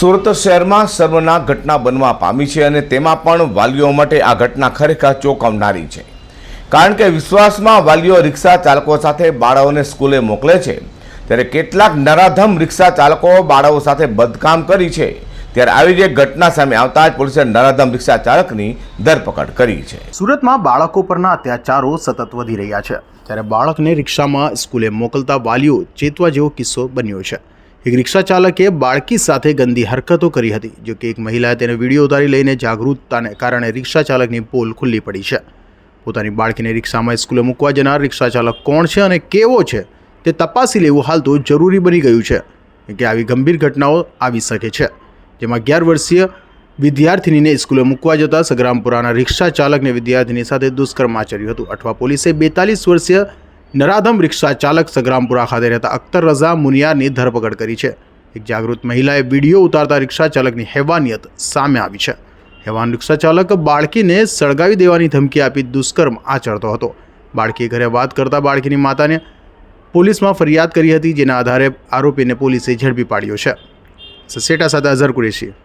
સુરત શહેરમાં સર્વના ઘટના બનવા પામી છે અને તેમાં પણ વાલીઓ માટે આ ઘટના ખરેખર ચોંકાવનારી છે. કારણ કે વિશ્વાસમાં વાલીઓ રિક્ષા ચાલકો સાથે બાળાઓને સ્કૂલે મોકલે છે. ત્યારે કેટલાક નરાધમ રિક્ષા ચાલકો બાળાઓ સાથે બદકામ કરી છે. ત્યારે આવી જ એક ઘટના સામે આવતા જ પોલીસે નરાધમ રિક્ષા ચાલકની ધરપકડ કરી છે. સુરતમાં બાળકો પરના અત્યાચારો સતત વધી રહ્યા છે. ત્યારે બાળકને રિક્ષામાં સ્કૂલે મોકલતા વાલીઓ ચેતવા જેવો કિસ્સો બન્યો છે. એક રિક્ષા ચાલકે બાળકી સાથે ગંદી હરકતો કરી હતી, જો કે એક મહિલાએ તેને વીડિયો ઉતારી લઈને જાગૃતતાને કારણે રિક્ષા ચાલકની પોલ ખુલ્લી પડી છે. પોતાની બાળકીને રિક્ષામાં સ્કૂલે મૂકવા જનાર રિક્ષા ચાલક કોણ છે અને કેવો છે તે તપાસી લેવું હાલ તો જરૂરી બની ગયું છે કે આવી ગંભીર ઘટનાઓ આવી શકે છે. જેમાં અગિયાર વર્ષીય વિદ્યાર્થિનીને સ્કૂલે મૂકવા જતાં સગ્રામપુરાના રિક્ષા ચાલકને વિદ્યાર્થીની સાથે દુષ્કર્મ આચર્યું હતું. અઠવા પોલીસે બેતાલીસ વર્ષીય નરાધમ રિક્ષા ચાલક સગ્રામપુરા ખાતે રહેતા અખ્તર રઝા મુનિયારની ધરપકડ કરી છે. એક જાગૃત મહિલાએ વીડિયો ઉતારતા રિક્ષા ચાલકની હેવાનિયત સામે આવી છે. હેવાન રિક્ષા ચાલક બાળકીને સળગાવી દેવાની ધમકી આપી દુષ્કર્મ આચરતો હતો. બાળકીએ ઘરે વાત કરતા બાળકીની માતાને પોલીસમાં ફરિયાદ કરી હતી, જેના આધારે આરોપીને પોલીસે ઝડપી પાડ્યો છે. સસેટા સાથે અઝર કુરેશી.